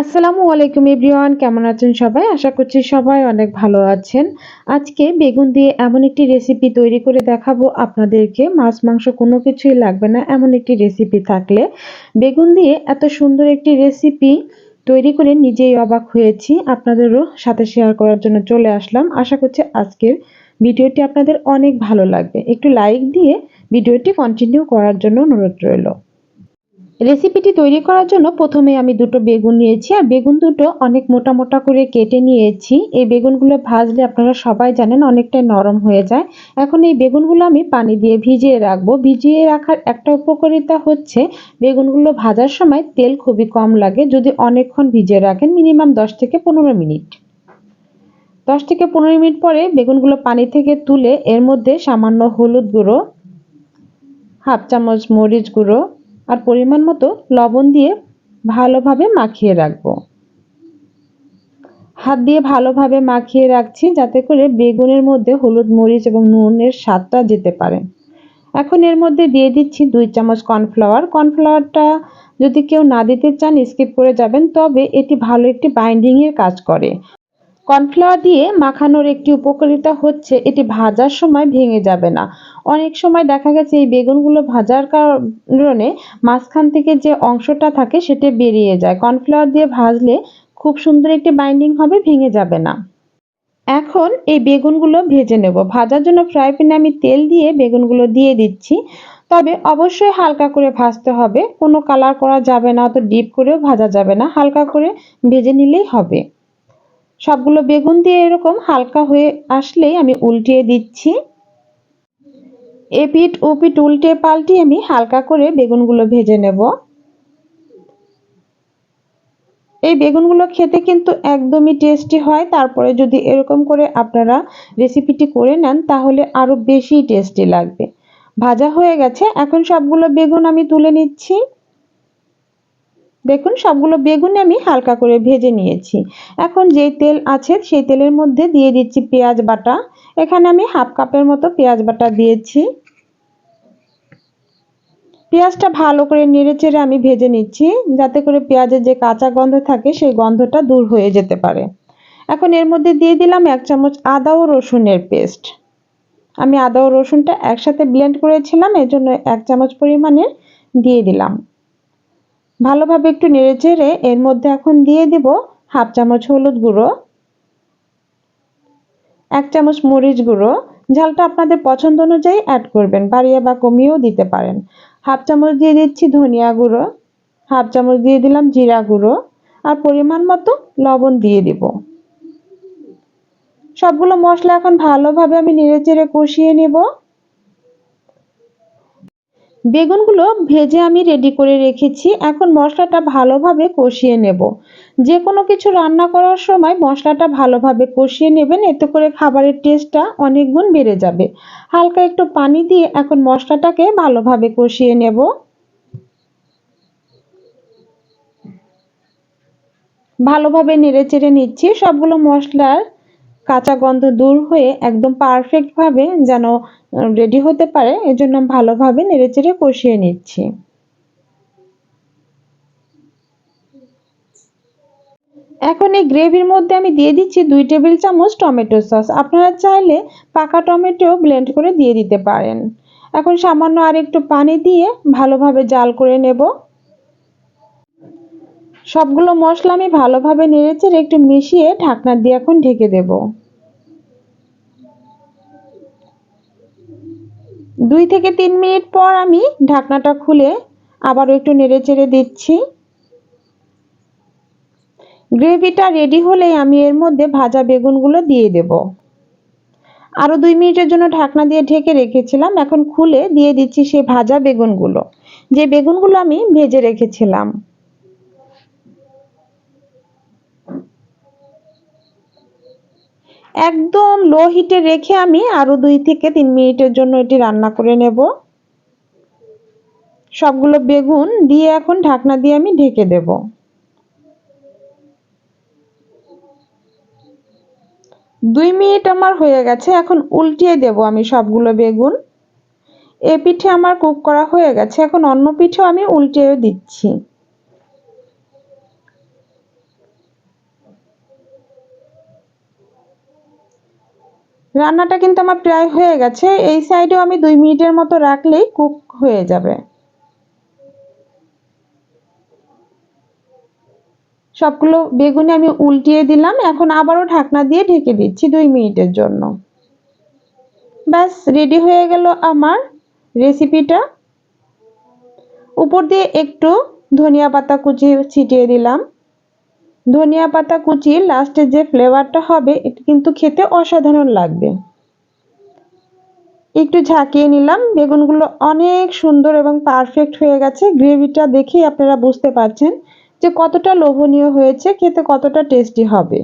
আসসালামু আলাইকুম এভরিওয়ান, কেমন আছেন সবাই? আশা করছি সবাই অনেক ভালো আছেন। আজকে বেগুন দিয়ে এমন একটি রেসিপি তৈরি করে দেখাবো আপনাদেরকে। মাছ, মাংস কোনো কিছুই লাগবে না, এমন একটি রেসিপি থাকলে। বেগুন দিয়ে এত সুন্দর একটি রেসিপি তৈরি করে নিজেই অবাক হয়েছি। আপনাদেরও সাথে শেয়ার করার জন্য চলে আসলাম। আশা করছি আজকের ভিডিওটি আপনাদের অনেক ভালো লাগবে। একটু লাইক দিয়ে ভিডিওটি কন্টিনিউ করার জন্য অনুরোধ রইল। রেসিপিটি তৈরি করার জন্য প্রথমে আমি দুটো বেগুন নিয়েছি, আর বেগুন দুটো অনেক মোটা মোটা করে কেটে নিয়েছি। এই বেগুনগুলো ভাজলে আপনারা সবাই জানেন অনেকটাই নরম হয়ে যায়। এখন এই বেগুনগুলো আমি পানি দিয়ে ভিজিয়ে রাখব। ভিজিয়ে রাখার একটা উপকারিতা হচ্ছে বেগুনগুলো ভাজার সময় তেল খুবই কম লাগে, যদি অনেকক্ষণ ভিজিয়ে রাখেন মিনিমাম দশ থেকে পনেরো মিনিট। দশ থেকে পনেরো মিনিট পরে বেগুনগুলো পানি থেকে তুলে এর মধ্যে সামান্য হলুদ গুঁড়ো, হাফ চামচ মরিচ গুঁড়ো আর পরিমাণ মতো লবণ দিয়ে ভালোভাবে মাখিয়ে রাখব। হাত দিয়ে ভালোভাবে মাখিয়ে রাখছি যাতে করে বেগুনের মধ্যে হলুদ মরিচ এবং নুনের স্বাদটা যেতে পারে। এখন এর মধ্যে দিয়ে দিচ্ছি দুই চামচ কর্নফ্লাওয়ার। কর্নফ্লাওয়ারটা যদি কেউ না দিতে চান, স্কিপ করে যাবেন, তবে এটি ভালো একটি বাইন্ডিংয়ের কাজ করে। কর্নফ্লাওয়ার দিয়ে মাখানোর একটি উপকারিতা হচ্ছে, এটি ভাজার সময় ভেঙে যাবে না। অনেক সময় দেখা গেছে এই বেগুনগুলো ভাজার কারণে মাঝখান থেকে যে অংশটা থাকে সেটা বেরিয়ে যায়। কর্নফ্লাওয়ার দিয়ে ভাজলে খুব সুন্দর একটি বাইন্ডিং হবে, ভেঙে যাবে না। এখন এই বেগুনগুলো ভেজে নেব। ভাজার জন্য ফ্রাই প্যানে আমি তেল দিয়ে বেগুনগুলো দিয়ে দিচ্ছি। তবে অবশ্যই হালকা করে ভাজতে হবে। কোনো কালার করা যাবে না, অত ডিপ করেও ভাজা যাবে না। হালকা করে ভেজে নিলেই হবে। সবগুলো বেগুন দিয়ে এরকম হালকা হয়ে আসলেই আমি উল্টিয়ে দিচ্ছি। এপিট ওপিট উল্টে পাল্টে আমি হালকা করে বেগুনগুলো ভেজে নেব। এই বেগুনগুলো খেতে কিন্তু একদমই টেস্টি হয়। তারপরে যদি এরকম করে আপনারা রেসিপিটি করে নেন, তাহলে আরও বেশি টেস্টি লাগবে। ভাজা হয়ে গেছে। এখন সবগুলো বেগুন আমি তুলে নিচ্ছি। দেখুন, সবগুলো বেগুন আমি হালকা করে ভেজে নিয়েছি। এখন যেই তেল আছে, সেই তেলের মধ্যে দিয়ে দিচ্ছি পেঁয়াজ বাটা। এখানে আমি হাফ কাপের মতো পেঁয়াজ বাটা দিয়েছি। পেঁয়াজটা ভালো করে নেড়ে চেড়ে আমি ভেজে নিচ্ছি, যাতে করে পেঁয়াজের যে কাঁচা গন্ধ থাকে, সেই গন্ধটা দূর হয়ে যেতে পারে। এখন এর মধ্যে দিয়ে দিলাম এক চামচ আদা ও রসুনের পেস্ট। আমি আদা ও রসুনটা একসাথে ব্লেন্ড করেছিলাম, এজন্য এক চামচ পরিমাণের দিয়ে দিলাম। ভালোভাবে একটু নেড়ে চেড়ে এর মধ্যে এখন দিয়ে দেব হাফ চামচ হলুদ গুঁড়ো। এক চামচ মরিচ গুঁড়ো। ঝালটা আপনাদের পছন্দ অনুযায়ী অ্যাড করবেন, বাড়িয়ে বা কমিয়েও দিতে পারেন। হাফ চামচ দিয়ে দিচ্ছি ধনিয়া গুঁড়ো, হাফ চামচ দিয়ে দিলাম জিরা গুঁড়ো, আর পরিমাণ মতো লবণ দিয়ে দিব। সবগুলো মশলা এখন ভালোভাবে আমি নেড়ে চেড়ে কষিয়ে নেব। বেগুনগুলো ভেজে আমি রেডি করে রেখেছি। এখন মশলাটা ভালোভাবে কষিয়ে নেব। যে কোনো কিছু রান্না করার সময় মশলাটা ভালোভাবে কষিয়ে নেবেন। এতে করে খাবারের টেস্টটা অনেক গুণ বেড়ে যাবে। হালকা একটু পানি দিয়ে এখন মশলাটাকে ভালোভাবে কষিয়ে নেব। ভালোভাবে নেড়ে চেড়ে নিচ্ছি। সবগুলো মশলার কাঁচা গন্ধ দূর হয়ে একদম পারফেক্টভাবে যেন রেডি হতে পারে, এজন্য ভালোভাবে নেড়েচেড়ে কষিয়ে নিচ্ছি। এখন এই গ্রেভির মধ্যে আমি দিয়ে দিচ্ছি দুই টেবিল চামচ টমেটো সস আপনারা চাইলে পাকা টমেটো ব্লেন্ড করে দিয়ে দিতে পারেন। এখন সামান্য আর একটু পানি দিয়ে ভালোভাবে জাল করে নেব। সবগুলো মশলা আমি ভালোভাবে নেড়েচেড়ে একটু মিশিয়ে ঢাকনা দিয়ে এখন ঢেকে দেব। দুই থেকে তিন মিনিট পর আমি ঢাকনাটা খুলে আবারও একটু নেড়ে চেড়ে দিচ্ছি। গ্রেভিটা রেডি হলেই আমি এর মধ্যে ভাজা বেগুনগুলো দিয়ে দেব। আরও দুই মিনিটের জন্য ঢাকনা দিয়ে ঢেকে রেখেছিলাম, এখন খুলে দিয়ে দিচ্ছি সেই ভাজা বেগুনগুলো। যে বেগুনগুলো আমি ভেজে রেখেছিলাম। একদম লো হিটে রেখে আমি আরও দুই থেকে তিন মিনিটের জন্য এটি রান্না করে নেব। সবগুলো বেগুন দিয়ে এখন ঢাকনা দিয়ে আমি ঢেকে দেব। দুই মিনিট আমার হয়ে গেছে, এখন উল্টিয়ে দেব আমি সবগুলো বেগুন। এ পিঠে আমার কুক করা হয়ে গেছে, এখন অন্য পিঠেও আমি উল্টিয়ে দিচ্ছি। রান্নাটা কিন্তু আমার প্রায় হয়ে গেছে। এই সাইডেও আমি দুই মিনিটের মতো রাখলেই কুক হয়ে যাবে। সবগুলো বেগুনি আমি উল্টিয়ে দিলাম। এখন আবারও ঢাকনা দিয়ে ঢেকে দিচ্ছি দুই মিনিটের জন্য। ব্যাস, রেডি হয়ে গেল আমার রেসিপিটা। উপর দিয়ে একটু ধনিয়া পাতা কুচি ছিটিয়ে দিলাম। ধনিয়া পাতা কুচি লাস্টে যে ফ্লেভারটা হবে, এটা কিন্তু খেতে অসাধারণ লাগবে। একটু ঝাঁকিয়ে নিলাম, বেগুনগুলো অনেক সুন্দর এবং পারফেক্ট হয়ে গেছে। গ্রেভিটা দেখেই আপনারা বুঝতে পারছেন যে কতটা লোভনীয় হয়েছে, খেতে কতটা টেস্টি হবে।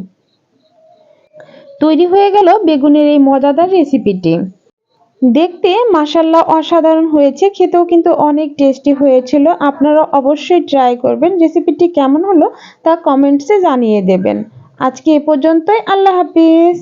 তৈরি হয়ে গেল বেগুনের এই মজাদার রেসিপিটি দেখতে মাসাল্লাহ অসাধারণ হয়েছে। খেতেও কিন্তু অনেক টেস্টি হয়েছিল। আপনারা অবশ্যই ট্রাই করবেন। রেসিপিটি কেমন হলো তা কমেন্টসে জানিয়ে দেবেন। আজকে এ পর্যন্তই। আল্লাহ হাফিজ।